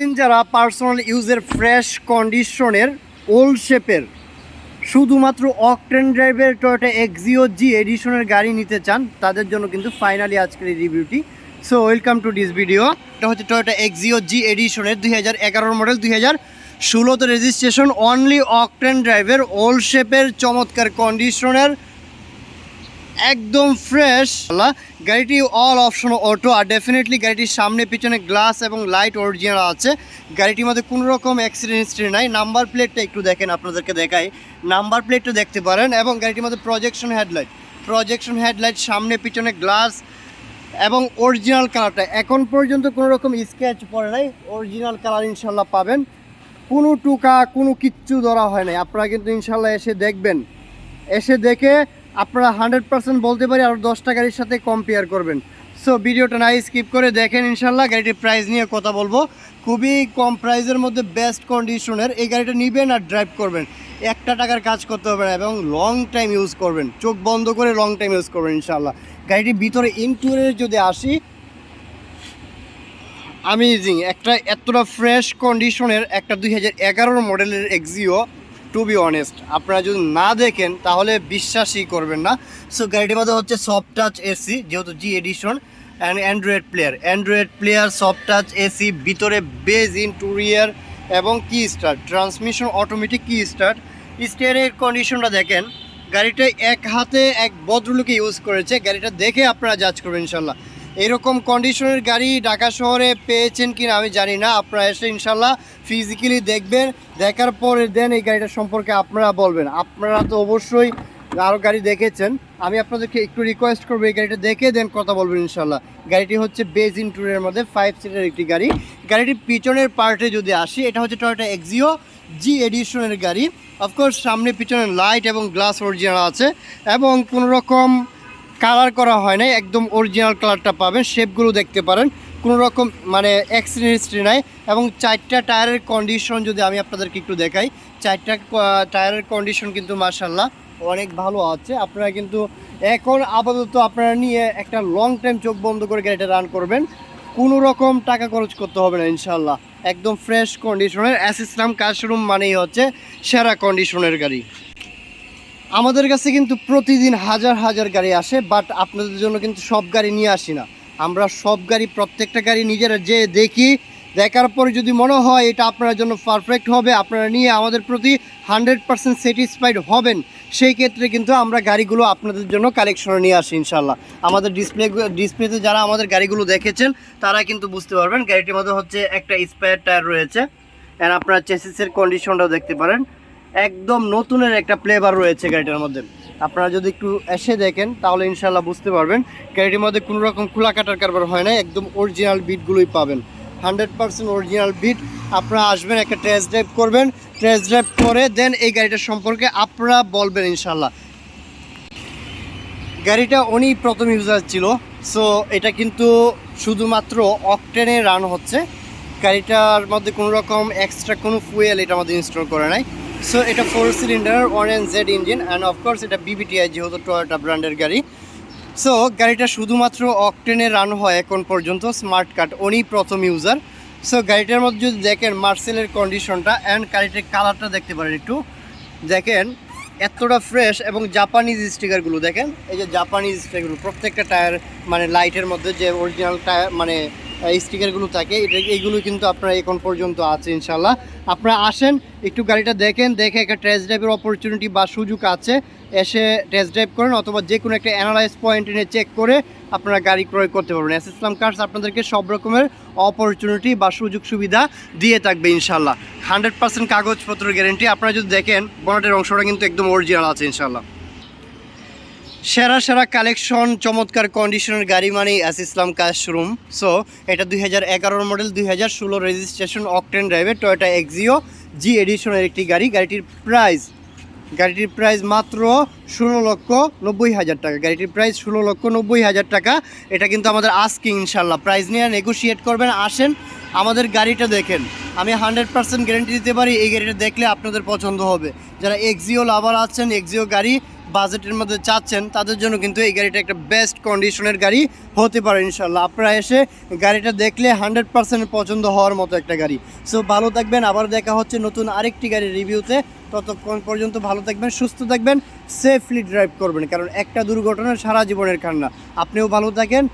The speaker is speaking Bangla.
যারা পার্সোনাল ইউজের ফ্রেশ কন্ডিশনের ওল্ড শেপের শুধুমাত্র অকটেন ড্রাইভের টয়োটা এক্সিও জি এডিশনের গাড়ি নিতে চান, তাদের জন্য কিন্তু ফাইনালি আজকের এই রিভিউটি so welcome to this video এটা হচ্ছে টয়োটা এক্সিও জি এডিশনের দুই হাজার এগারোর মডেল দুই হাজার ষোলোতে রেজিস্ট্রেশন অনলি অকটেন ড্রাইভের ওল্ড শেপের চমৎকার কন্ডিশনের একদম ফ্রেশ গাড়িটি অল অপশন অটো আর ডেফিনেটলি গাড়িটির সামনে, পিছনে গ্লাস এবং লাইট অরিজিনাল আছে। গাড়িটির মধ্যে কোনো রকম অ্যাক্সিডেন্ট হিস্ট্রি নাই। নাম্বার প্লেটটা একটু দেখেন, আপনাদেরকে দেখাই। নাম্বার প্লেটটা দেখতে পারেন এবং গাড়িটির মধ্যে প্রজেকশন হেডলাইট প্রজেকশন হেডলাইট সামনে, পিছনে গ্লাস এবং অরিজিনাল কালারটা এখন পর্যন্ত কোনো রকম স্কেচ পড়ে নাই। অরিজিনাল কালার ইনশাল্লাহ পাবেন। কোনো টুকা, কোনো কিচ্ছু ধরা হয় নাই। আপনারা কিন্তু ইনশাল্লাহ এসে দেখবেন। এসে দেখে আপনারা হান্ড্রেড পার্সেন্ট বলতে পারি আর দশটা গাড়ির সাথে কম্পেয়ার করবেন। সো ভিডিওটা নাই স্কিপ করে দেখেন ইনশাল্লাহ গাড়িটির প্রাইস নিয়ে কথা বলব। খুবই কম প্রাইসের মধ্যে বেস্ট কন্ডিশনের এই গাড়িটা নেবেন আর ড্রাইভ করবেন। একটা টাকার কাজ করতে হবে না এবং লং টাইম ইউজ করবেন। চোখ বন্ধ করে লং টাইম ইউজ করবেন ইনশাল্লাহ গাড়িটির ভিতরে ইন্টুরিয়ারে যদি আসি আমেজিং একটা এতটা ফ্রেশ কন্ডিশনের একটা দুই হাজার এগারোর মডেলের এক্সিও টু বি অনেস্ট, আপনারা যদি না দেখেন, তাহলে বিশ্বাসই করবেন না। সো গাড়িটির মধ্যে হচ্ছে সফট টাচ এসি যেহেতু G edition and android player android player soft touch AC ভিতরে বেজ ইন ইন্টুরিয়ার এবং key start transmission automatic key start স্টিয়ারের কন্ডিশনটা দেখেন, গাড়িটা এক হাতে এক ভদ্রলোকে ইউজ করেছে, গাড়িটা দেখে আপনারা জাজ করবেন ইনশাল্লাহ। এরকম কন্ডিশনের গাড়ি ঢাকা শহরে পেয়েছেন কিনা আমি জানি না। আপনারা এসে ইনশাল্লাহ ফিজিক্যালি দেখবেন। দেখার পরে দেন এই গাড়িটা সম্পর্কে আপনারা বলবেন। আপনারা তো অবশ্যই আরও গাড়ি দেখেছেন। আমি আপনাদেরকে একটু রিকোয়েস্ট করব এই গাড়িটা দেখে দেন কথা বলবেন ইনশাল্লাহ গাড়িটি হচ্ছে বেজ ইন্টুরের মধ্যে ফাইভ সিটের একটি গাড়ি। গাড়িটির পিছনের পার্টে যদি আসি, এটা হচ্ছে টয়টা এক্সিও জি এডিশনের গাড়ি। অফকোর্স সামনে পিছনে লাইট এবং গ্লাস অরিজিনাল আছে। এবং কোনো রকম কালার করা হয় নাই, একদম অরিজিনাল কালারটা পাবেন শেপগুলো দেখতে পারেন, কোনো রকম মানে অ্যাক্সিডেন্ট হিস্ট্রি নাই এবং চারটা টায়ারের কন্ডিশন যদি আমি আপনাদেরকে একটু দেখাই, চারটা টায়ারের কন্ডিশন কিন্তু মার্শাল্লাহ অনেক ভালো আছে। আপনারা কিন্তু এখন আপাতত আপনারা নিয়ে একটা লং টাইম চোখ বন্ধ করে গাড়িটা রান করবেন, কোনো রকম টাকা খরচ করতে হবে না ইনশাল্লাহ একদম ফ্রেশ কন্ডিশনের অ্যাস ইসলাম কাশরুম মানেই হচ্ছে সেরা কন্ডিশনের গাড়ি। আমাদের কাছে কিন্তু প্রতিদিন হাজার হাজার গাড়ি আসে বাট আপনাদের জন্য কিন্তু সব গাড়ি নিয়ে আসি না। আমরা সব গাড়ি, প্রত্যেকটা গাড়ি নিজেরা যে দেখি, দেখার পরে যদি মনে হয় এটা আপনার জন্য পারফেক্ট হবে, আপনারা নিয়ে আমাদের প্রতি হান্ড্রেড পার্সেন্ট স্যাটিসফাইড হবেন, সেই ক্ষেত্রে কিন্তু আমরা গাড়িগুলো আপনাদের জন্য কালেকশনে নিয়ে আসি ইনশাল্লাহ আমাদের ডিসপ্লে ডিসপ্লেতে যারা আমাদের গাড়িগুলো দেখেছেন, তারা কিন্তু বুঝতে পারবেন, গাড়িটির মধ্যে হচ্ছে একটা স্পেয়ার টায়ার রয়েছে অ্যান্ড আপনারা চেসিসের কন্ডিশনটাও দেখতে পারেন। একদম নতুনের একটা ফ্লেভার রয়েছে গাড়িটার মধ্যে। আপনারা যদি একটু এসে দেখেন, তাহলে ইনশাল্লাহ বুঝতে পারবেন। গাড়িটির মধ্যে কোনো রকম খোলা কাটার কারবার হয় না একদম অরিজিনাল বিটগুলোই পাবেন। হান্ড্রেড পার্সেন্ট অরিজিনাল বিট আপনারা আসবেন, একটা টেস্ট ড্রাইভ করবেন। টেস্ট ড্রাইভ করে দেন এই গাড়িটার সম্পর্কে আপনারা বলবেন ইনশাল্লাহ গাড়িটা উনি প্রথম ইউজার ছিল। সো এটা কিন্তু শুধুমাত্র অকটেনে রান হচ্ছে। গাড়িটার মধ্যে কোনো রকম এক্সট্রা কোনো ফুয়েল এটার মধ্যে ইনস্টল করে নাই। সো এটা four cylinder N Z engine and of course এটা বিবিটিআই যেহেতু টয়োটা ব্র্যান্ডের গাড়ি। সো গাড়িটা শুধুমাত্র অকটেনে রান হয় এখন পর্যন্ত স্মার্ট কার্ড উনি প্রথম ইউজার সো গাড়িটার মধ্যে যদি দেখেন মার্সেলের কন্ডিশনটা অ্যান্ড গাড়িটার কালারটা দেখতে পারেন একটু। দেখেন, এতটা ফ্রেশ এবং জাপানিজ স্টিকারগুলো দেখেন? এই যে জাপানিজ স্টিকারগুলো প্রত্যেকটা টায়ার মানে লাইটের মধ্যে যে অরিজিনাল টায়ার মানে স্টিকারগুলো থাকে। এটা এইগুলো কিন্তু আপনারা এখন পর্যন্ত আছে ইনশাল্লাহ আপনারা আসেন, একটু গাড়িটা দেখেন, দেখে একটা টেস্ট ড্রাইভের অপরচুনিটি বা সুযোগ আছে, এসে টেস্ট ড্রাইভ করেন অথবা যে কোনো একটা অ্যানালাইজ পয়েন্ট এনে চেক করে আপনারা গাড়ি ক্রয় করতে পারবেন। এস ইসলাম কার্স আপনাদেরকে সব রকমের অপরচুনিটি বা সুযোগ সুবিধা দিয়ে থাকবে ইনশাল্লাহ হান্ড্রেড পার্সেন্ট কাগজপত্র গ্যারেন্টি আপনারা যদি দেখেন বনাটের অংশটা কিন্তু একদম অরিজিনাল আছে ইনশাল্লাহ সেরা সেরা কালেকশন চমৎকার কন্ডিশনের গাড়ি মানেই এস ইসলাম কার সো এটা দুই হাজার এগারোর মডেল দুই হাজার ষোলো রেজিস্ট্রেশন অকটেন ড্রাইভের টয়োটা এক্সিও জি এডিশনের একটি গাড়ি। গাড়িটির প্রাইস গাড়িটির প্রাইস মাত্র ষোলো লক্ষ নব্বই হাজার টাকা। গাড়িটির প্রাইস ষোলো লক্ষ নব্বই হাজার টাকা। এটা কিন্তু আমাদের আজকে ইনশাল্লাহ প্রাইস নিয়ে নেগোশিয়েট করবেন, আসেন, আমাদের গাড়িটা দেখেন। আমি হান্ড্রেড পার্সেন্ট গ্যারেন্টি দিতে পারি, এই গাড়িটা দেখলে আপনাদের পছন্দ হবে। যারা এক্সিও লাভার আছেন এক্সিও গাড়ি বাজেটের মধ্যে চাচ্ছেন, তাদের জন্য কিন্তু এই গাড়িটা একটা বেস্ট কন্ডিশনের গাড়ি হতে পারে ইনশাল্লাহ আপনারা এসে গাড়িটা দেখলে হান্ড্রেড পার্সেন্ট পছন্দ হওয়ার মতো একটা গাড়ি। সো ভালো থাকবেন, আবার দেখা হচ্ছে নতুন আরেকটি গাড়ির রিভিউতে। ততক্ষণ পর্যন্ত ভালো থাকবেন, সুস্থ থাকবেন সেফলি ড্রাইভ করবেন, কারণ একটা দুর্ঘটনা সারা জীবনের কান্না। আপনিও ভালো থাকেন।